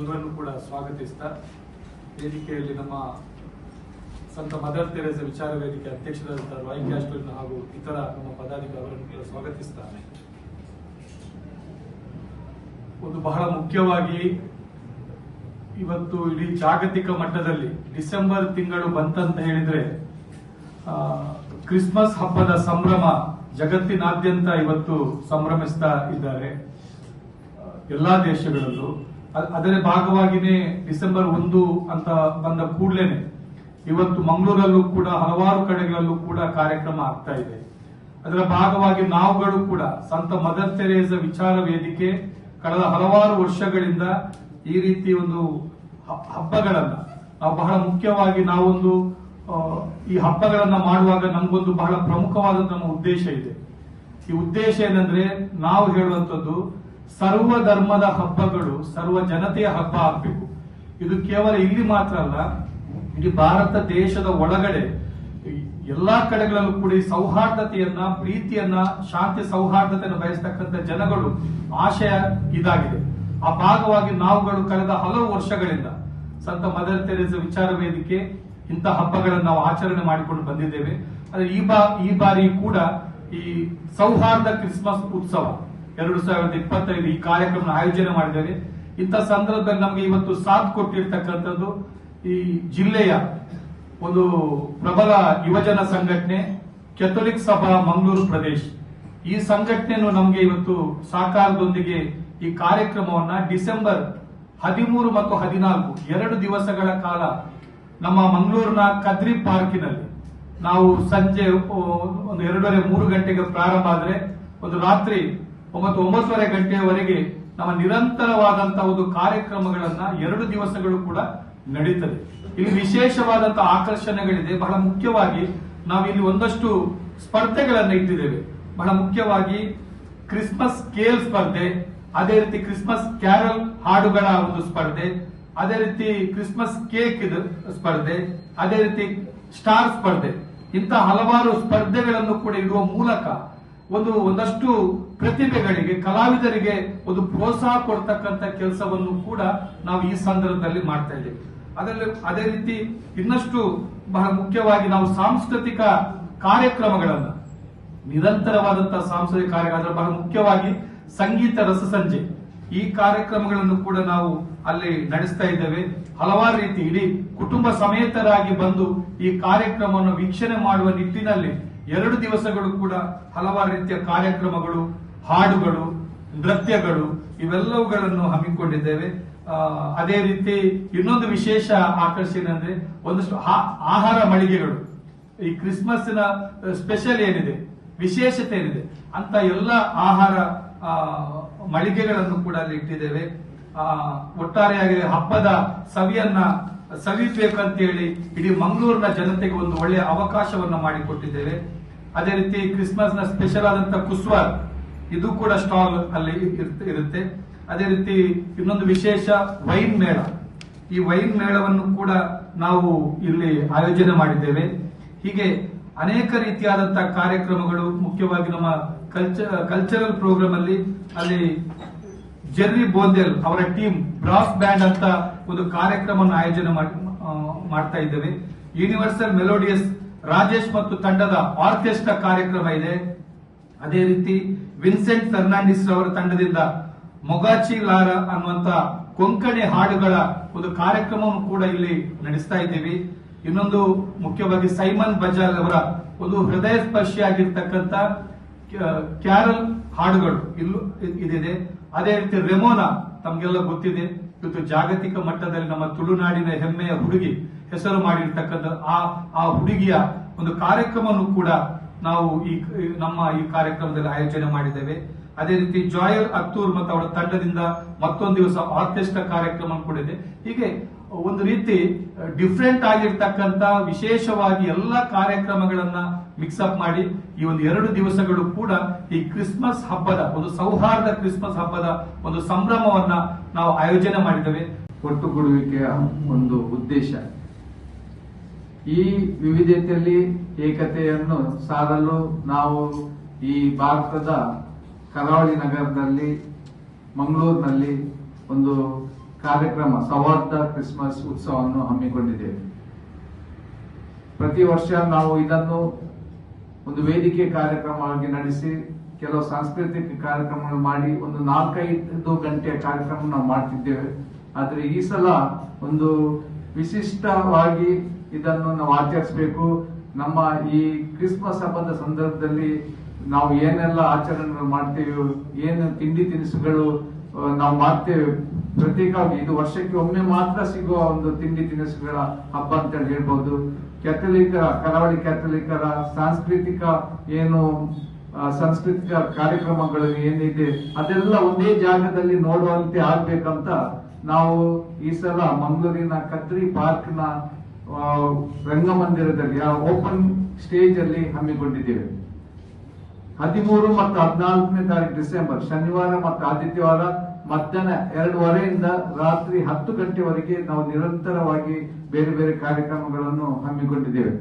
ಎಲ್ಲರನ್ನೂ ಕೂಡ ಸ್ವಾಗತಿಸ್ತಾ, ವೇದಿಕೆಯಲ್ಲಿ ನಮ್ಮ ಸಂತ ಮದರ್ ತೆರೇಸ ವಿಚಾರ ವೇದಿಕೆ ಅಧ್ಯಕ್ಷರಾದಂತಹ ರಾಯ್ ಕ್ಯಾಸ್ಟರ್ನ ಹಾಗೂ ಇತರ ನಮ್ಮ ಪದಾಧಿಕಾರಿಗಳನ್ನು ಕೂಡ ಸ್ವಾಗತಿಸ್ತಾರೆ. ಒಂದು ಬಹಳ ಮುಖ್ಯವಾಗಿ ಇವತ್ತು ಇಡೀ ಜಾಗತಿಕ ಮಟ್ಟದಲ್ಲಿ ಡಿಸೆಂಬರ್ ತಿಂಗಳು ಬಂತಂತ ಹೇಳಿದ್ರೆ ಕ್ರಿಸ್ಮಸ್ ಹಬ್ಬದ ಸಂಭ್ರಮ ಜಗತ್ತಿನಾದ್ಯಂತ ಇವತ್ತು ಸಂಭ್ರಮಿಸ್ತಾ ಇದ್ದಾರೆ. ಎಲ್ಲಾ ದೇಶಗಳಲ್ಲೂ ಅದರ ಭಾಗವಾಗಿನೇ ಡಿಸೆಂಬರ್ ಒಂದು ಅಂತ ಬಂದ ಕೂಡಲೇನೆ ಇವತ್ತು ಮಂಗಳೂರಲ್ಲೂ ಕೂಡ ಹಲವಾರು ಕಡೆಗಳಲ್ಲೂ ಕೂಡ ಕಾರ್ಯಕ್ರಮ ಆಗ್ತಾ ಇದೆ. ಅದರ ಭಾಗವಾಗಿ ನಾವುಗಳು ಕೂಡ ಸಂತ ಮದರ್ ತೆರೇಸ ವಿಚಾರ ವೇದಿಕೆ ಕಳೆದ ಹಲವಾರು ವರ್ಷಗಳಿಂದ ಈ ರೀತಿ ಒಂದು ಹಬ್ಬಗಳನ್ನ ನಾವು ಬಹಳ ಮುಖ್ಯವಾಗಿ ನಾವೊಂದು ಈ ಹಬ್ಬಗಳನ್ನ ಮಾಡುವಾಗ ನಮಗೊಂದು ಬಹಳ ಪ್ರಮುಖವಾದ ನಮ್ಮ ಉದ್ದೇಶ ಇದೆ. ಈ ಉದ್ದೇಶ ಏನಂದ್ರೆ ನಾವು ಹೇಳುವಂತದ್ದು ಸರ್ವ ಧರ್ಮದ ಹಬ್ಬಗಳು, ಸರ್ವ ಜನತೆಯ ಹಬ್ಬ ಆಗ್ಬೇಕು. ಇದು ಕೇವಲ ಇಲ್ಲಿ ಮಾತ್ರ ಅಲ್ಲ, ಇಡೀ ಭಾರತ ದೇಶದ ಒಳಗಡೆ ಎಲ್ಲಾ ಕಡೆಗಳಲ್ಲೂ ಕೂಡ ಈ ಸೌಹಾರ್ದತೆಯನ್ನ, ಪ್ರೀತಿಯನ್ನ, ಶಾಂತಿ ಸೌಹಾರ್ದತೆಯನ್ನು ಬಯಸ್ತಕ್ಕಂಥ ಜನಗಳು ಆಶಯ ಇದಾಗಿದೆ. ಆ ಭಾಗವಾಗಿ ನಾವುಗಳು ಕಳೆದ ಹಲವು ವರ್ಷಗಳಿಂದ ಸಂತ ಮದರ್ ತೆರೇಸ ವಿಚಾರ ವೇದಿಕೆ ಇಂಥ ಹಬ್ಬಗಳನ್ನು ನಾವು ಆಚರಣೆ ಮಾಡಿಕೊಂಡು ಬಂದಿದ್ದೇವೆ. ಆದರೆ ಈ ಬಾ, ಈ ಬಾರಿ ಕೂಡ ಈ ಸೌಹಾರ್ದ ಕ್ರಿಸ್ಮಸ್ ಉತ್ಸವ ಎರಡು ಸಾವಿರದ ಇಪ್ಪತ್ತೈದು ಈ ಕಾರ್ಯಕ್ರಮ ಆಯೋಜನೆ ಮಾಡಿದ್ದೇವೆ ಇಂಥ ಸಂದರ್ಭದಲ್ಲಿ ನಮಗೆ ಇವತ್ತು ಸಾಥ್ ಕೊಟ್ಟಿರ್ತಕ್ಕಂಥದ್ದು ಈ ಜಿಲ್ಲೆಯ ಒಂದು ಪ್ರಬಲ ಯುವಜನ ಸಂಘಟನೆ ಕೆಥೋಲಿಕ್ ಸಭಾ ಮಂಗಳೂರು ಪ್ರದೇಶ್. ಈ ಸಂಘಟನೆಯನ್ನು ನಮಗೆ ಇವತ್ತು ಸಹಕಾರದೊಂದಿಗೆ ಈ ಕಾರ್ಯಕ್ರಮವನ್ನ ಡಿಸೆಂಬರ್ ಹದಿಮೂರು ಮತ್ತು ಹದಿನಾಲ್ಕು, ಎರಡು ದಿವಸಗಳ ಕಾಲ ನಮ್ಮ ಮಂಗಳೂರಿನ ಕದ್ರಿ ಪಾರ್ಕಿನಲ್ಲಿ ನಾವು ಸಂಜೆ ಒಂದು ಎರಡೂವರೆ ಮೂರು ಗಂಟೆಗೆ ಪ್ರಾರಂಭ ಆದರೆ ಒಂದು ರಾತ್ರಿ ಒಂಬತ್ತು ಒಂಬತ್ತುವರೆ ಗಂಟೆಯವರೆಗೆ ನಮ್ಮ ನಿರಂತರವಾದಂತಹ ಒಂದು ಕಾರ್ಯಕ್ರಮಗಳನ್ನ ಎರಡು ದಿವಸಗಳು ಕೂಡ ನಡೀತದೆ. ಇಲ್ಲಿ ವಿಶೇಷವಾದಂತಹ ಆಕರ್ಷಣೆಗಳಿದೆ. ಬಹಳ ಮುಖ್ಯವಾಗಿ ನಾವು ಇಲ್ಲಿ ಒಂದಷ್ಟು ಸ್ಪರ್ಧೆಗಳನ್ನು ಇಟ್ಟಿದ್ದೇವೆ. ಬಹಳ ಮುಖ್ಯವಾಗಿ ಕ್ರಿಸ್ಮಸ್ ಕೇಲ್ ಸ್ಪರ್ಧೆ, ಅದೇ ರೀತಿ ಕ್ರಿಸ್ಮಸ್ ಕ್ಯಾರಲ್ ಹಾಡುಗಳ ಒಂದು ಸ್ಪರ್ಧೆ, ಅದೇ ರೀತಿ ಕ್ರಿಸ್ಮಸ್ ಕೇಕ್ ಇದು ಸ್ಪರ್ಧೆ, ಅದೇ ರೀತಿ ಸ್ಟಾರ್ ಸ್ಪರ್ಧೆ, ಇಂತಹ ಹಲವಾರು ಸ್ಪರ್ಧೆಗಳನ್ನು ಕೂಡ ಇಡುವ ಮೂಲಕ ಒಂದು ಒಂದಷ್ಟು ಪ್ರತಿಭೆಗಳಿಗೆ, ಕಲಾವಿದರಿಗೆ ಒಂದು ಪ್ರೋತ್ಸಾಹ ಕೊಡ್ತಕ್ಕಂಥ ಕೆಲಸವನ್ನು ಕೂಡ ನಾವು ಈ ಸಂದರ್ಭದಲ್ಲಿ ಮಾಡ್ತಾ ಇದ್ದೇವೆ. ಅದರಲ್ಲಿ ಅದೇ ರೀತಿ ಇನ್ನಷ್ಟು ಬಹಳ ಮುಖ್ಯವಾಗಿ ನಾವು ಸಾಂಸ್ಕೃತಿಕ ಕಾರ್ಯಕ್ರಮಗಳನ್ನ ನಿರಂತರವಾದಂತಹ ಸಾಂಸ್ಕೃತಿಕ ಕಾರ್ಯ, ಅದರ ಬಹಳ ಮುಖ್ಯವಾಗಿ ಸಂಗೀತ ರಸಸಂಜೆ ಈ ಕಾರ್ಯಕ್ರಮಗಳನ್ನು ಕೂಡ ನಾವು ಅಲ್ಲಿ ನಡೆಸ್ತಾ ಇದ್ದೇವೆ. ಹಲವಾರು ರೀತಿ ಇಡೀ ಕುಟುಂಬ ಸಮೇತರಾಗಿ ಬಂದು ಈ ಕಾರ್ಯಕ್ರಮವನ್ನು ವೀಕ್ಷಣೆ ಮಾಡುವ ನಿಟ್ಟಿನಲ್ಲಿ ಎರಡು ದಿವಸಗಳು ಕೂಡ ಹಲವಾರು ರೀತಿಯ ಕಾರ್ಯಕ್ರಮಗಳು, ಹಾಡುಗಳು, ನೃತ್ಯಗಳು ಇವೆಲ್ಲವುಗಳನ್ನು ಹಮ್ಮಿಕೊಂಡಿದ್ದೇವೆ. ಅದೇ ರೀತಿ ಇನ್ನೊಂದು ವಿಶೇಷ ಆಕರ್ಷಣೆ ಅಂದ್ರೆ ಒಂದಷ್ಟು ಆಹಾರ ಮಳಿಗೆಗಳು. ಈ ಕ್ರಿಸ್ಮಸ್ನ ಸ್ಪೆಷಲ್ ಏನಿದೆ? ವಿಶೇಷತೆ ಏನಿದೆ? ಅಂತ ಎಲ್ಲ ಆಹಾರ ಮಳಿಗೆಗಳನ್ನು ಕೂಡ ಅಲ್ಲಿ ಇಟ್ಟಿದ್ದೇವೆ. ಒಟ್ಟಾರೆಯಾಗಿ ಹಬ್ಬದ ಸವಿಯನ್ನ ಸವಿಬೇಕಂತ ಹೇಳಿ ಇಡೀ ಮಂಗಳೂರಿನ ಜನತೆಗೆ ಒಂದು ಒಳ್ಳೆಯ ಅವಕಾಶವನ್ನ ಮಾಡಿಕೊಟ್ಟಿದ್ದೇವೆ. ಅದೇ ರೀತಿ ಕ್ರಿಸ್ಮಸ್ನ ಸ್ಪೆಷಲ್ ಆದಂತ ಕುಸ್ವಾರ್, ಇದು ಕೂಡ ಸ್ಟಾಲ್ ಅಲ್ಲಿ ಇರ್ತ- ಇರುತ್ತೆ. ಅದೇ ರೀತಿ ಇನ್ನೊಂದು ವಿಶೇಷ ವೈನ್ ಮೇಳ. ಈ ವೈನ್ ಮೇಳವನ್ನು ಕೂಡ ನಾವು ಇಲ್ಲಿ ಆಯೋಜನೆ ಮಾಡಿದ್ದೇವೆ. ಹೀಗೆ ಅನೇಕ ರೀತಿಯಾದಂತಹ ಕಾರ್ಯಕ್ರಮಗಳು, ಮುಖ್ಯವಾಗಿ ನಮ್ಮ ಕಲ್ಚರ್ ಕಲ್ಚರಲ್ ಪ್ರೋಗ್ರಾಮ್ ಅಲ್ಲಿ ಅಲ್ಲಿ ಜೆರ್ರಿ ಬೋಂದೆಲ್ ಅವರ ಟೀಮ್ ಬ್ರಾಸ್ ಬ್ಯಾಂಡ್ ಅಂತ ಒಂದು ಕಾರ್ಯಕ್ರಮವನ್ನು ಆಯೋಜನೆ ಮಾಡ್ತಾ ಇದ್ದೇವೆ. ಯೂನಿವರ್ಸಲ್ ಮೆಲೋಡಿಯಸ್ ರಾಜೇಶ್ ಮತ್ತು ತಂಡದ ಆರ್ಕೆಸ್ಟ್ರಾ ಕಾರ್ಯಕ್ರಮ ಇದೆ. ಅದೇ ರೀತಿ ವಿನ್ಸೆಂಟ್ ಫರ್ನಾಂಡಿಸ್ ಅವರ ತಂಡದಿಂದ ಮೊಗಾಚಿ ಲಾರ ಅನ್ನುವಂತ ಕೊಂಕಣಿ ಹಾಡುಗಳ ಒಂದು ಕಾರ್ಯಕ್ರಮವನ್ನು ಕೂಡ ಇಲ್ಲಿ ನಡೆಸ್ತಾ ಇದ್ದೀವಿ. ಇನ್ನೊಂದು ಮುಖ್ಯವಾಗಿ ಸೈಮನ್ ಬಜಾಲ್ ಅವರ ಒಂದು ಹೃದಯ ಸ್ಪರ್ಶಿಯಾಗಿರ್ತಕ್ಕಂಥ ಕ್ಯಾ- ಕ್ಯಾರಲ್ ಹಾಡುಗಳು ಇಲ್ಲೂ ಇದಿದೆ. ಅದೇ ರೀತಿ ರೆಮೋನಾ, ತಮ್ಗೆಲ್ಲ ಗೊತ್ತಿದೆ, ಇವತ್ತು ಜಾಗತಿಕ ಮಟ್ಟದಲ್ಲಿ ನಮ್ಮ ತುಳುನಾಡಿನ ಹೆಮ್ಮೆಯ ಹುಡುಗಿ ಹೆಸರು ಮಾಡಿರ್ತಕ್ಕಂಥ ಆ ಆ ಹುಡುಗಿಯ ಒಂದು ಕಾರ್ಯಕ್ರಮವನ್ನು ಕೂಡ ನಾವು ಈ ನಮ್ಮ ಈ ಕಾರ್ಯಕ್ರಮದಲ್ಲಿ ಆಯೋಜನೆ ಮಾಡಿದ್ದೇವೆ. ಅದೇ ರೀತಿ ಜಾಯರ್ ಅತ್ತೂರ್ ಮತ್ತು ಅವರ ತಂಡದಿಂದ ಮತ್ತೊಂದು ದಿವಸ ಆರ್ಕೆಸ್ಟ್ರಾ ಕಾರ್ಯಕ್ರಮ ಕೂಡ ಇದೆ. ಹೀಗೆ ಒಂದು ರೀತಿ ಡಿಫ್ರೆಂಟ್ ಆಗಿರ್ತಕ್ಕಂತ ವಿಶೇಷವಾಗಿ ಎಲ್ಲ ಕಾರ್ಯಕ್ರಮಗಳನ್ನ ಮಿಕ್ಸಪ್ ಮಾಡಿ, ಈ ಒಂದು ಎರಡು ದಿವಸಗಳು ಕೂಡ ಈ ಕ್ರಿಸ್ಮಸ್ ಹಬ್ಬದ, ಒಂದು ಸೌಹಾರ್ದ ಕ್ರಿಸ್ಮಸ್ ಹಬ್ಬದ ಒಂದು ಸಂಭ್ರಮವನ್ನ ನಾವು ಆಯೋಜನೆ ಮಾಡಿದ್ದೇವೆ. ಒಟ್ಟುಗೂಡುವಿಕೆಯ ಒಂದು ಉದ್ದೇಶ. ಈ ವಿವಿಧತೆಯಲ್ಲಿ ಏಕತೆಯನ್ನು ಸಾರಲು ನಾವು ಈ ಭಾರತದ ಕರಾವಳಿ ನಗರದಲ್ಲಿ, ಮಂಗಳೂರಿನಲ್ಲಿ ಒಂದು ಕಾರ್ಯಕ್ರಮ ಸೌಹಾರ್ದ ಕ್ರಿಸ್ಮಸ್ ಉತ್ಸವವನ್ನು ಹಮ್ಮಿಕೊಂಡಿದ್ದೇವೆ. ಪ್ರತಿ ವರ್ಷ ನಾವು ಇದನ್ನು ಒಂದು ವೇದಿಕೆ ಕಾರ್ಯಕ್ರಮವಾಗಿ ನಡೆಸಿ, ಕೆಲವು ಸಾಂಸ್ಕೃತಿಕ ಕಾರ್ಯಕ್ರಮಗಳು ಮಾಡಿ, ಒಂದು ನಾಲ್ಕೈದು ಗಂಟೆಯ ಕಾರ್ಯಕ್ರಮ ನಾವು ಮಾಡ್ತಿದ್ದೇವೆ. ಆದರೆ ಈ ಸಲ ಒಂದು ವಿಶಿಷ್ಟವಾಗಿ ಇದನ್ನು ನಾವು ಆಚರಿಸಬೇಕು. ನಮ್ಮ ಈ ಕ್ರಿಸ್ಮಸ್ ಹಬ್ಬದ ಸಂದರ್ಭದಲ್ಲಿ ನಾವು ಏನೆಲ್ಲ ಆಚರಣೆಗಳು ಮಾಡ್ತೇವೆ, ಏನು ತಿಂಡಿ ತಿನಿಸುಗಳು ನಾವು ಮಾಡ್ತೇವೆ ಪ್ರತ್ಯೇಕವಾಗಿ ಇದು ವರ್ಷಕ್ಕೆ ಒಮ್ಮೆ ಮಾತ್ರ ಸಿಗುವ ಒಂದು ತಿಂಡಿ ತಿನಿಸುಗಳ ಹಬ್ಬ ಅಂತ ಹೇಳಿ ಹೇಳ್ಬೋದು. ಕ್ಯಾಥಲಿಕರ ಕರಾವಳಿ ಕ್ಯಾಥಲಿಕರ ಸಾಂಸ್ಕೃತಿಕ ಏನು ಸಾಂಸ್ಕೃತಿಕ ಕಾರ್ಯಕ್ರಮಗಳು ಏನಿದೆ ಅದೆಲ್ಲ ಒಂದೇ ಜಾಗದಲ್ಲಿ ನೋಡುವಂತೆ ಆಗ್ಬೇಕಂತ ನಾವು ಈ ಸಲ ಮಂಗಳೂರಿನ ಕತ್ರಿ ಪಾರ್ಕ್ನ ಆ, ರಂಗಮಂದಿರದಲ್ಲಿ ಓಪನ್ ಸ್ಟೇಜ್ ಅಲ್ಲಿ ಹಮ್ಮಿಕೊಂಡಿದ್ದೇವೆ. ಹದಿಮೂರು ಮತ್ತು ಹದಿನಾಲ್ಕನೇ ತಾರೀಕು ಡಿಸೆಂಬರ್, ಶನಿವಾರ ಮತ್ತು ಆದಿತ್ಯವಾರ ಮಧ್ಯಾಹ್ನ ಎರಡೂವರೆಯಿಂದ ರಾತ್ರಿ ಹತ್ತು ಗಂಟೆವರೆಗೆ ನಾವು ನಿರಂತರವಾಗಿ ಬೇರೆ ಬೇರೆ ಕಾರ್ಯಕ್ರಮಗಳನ್ನು ಹಮ್ಮಿಕೊಂಡಿದ್ದೇವೆ.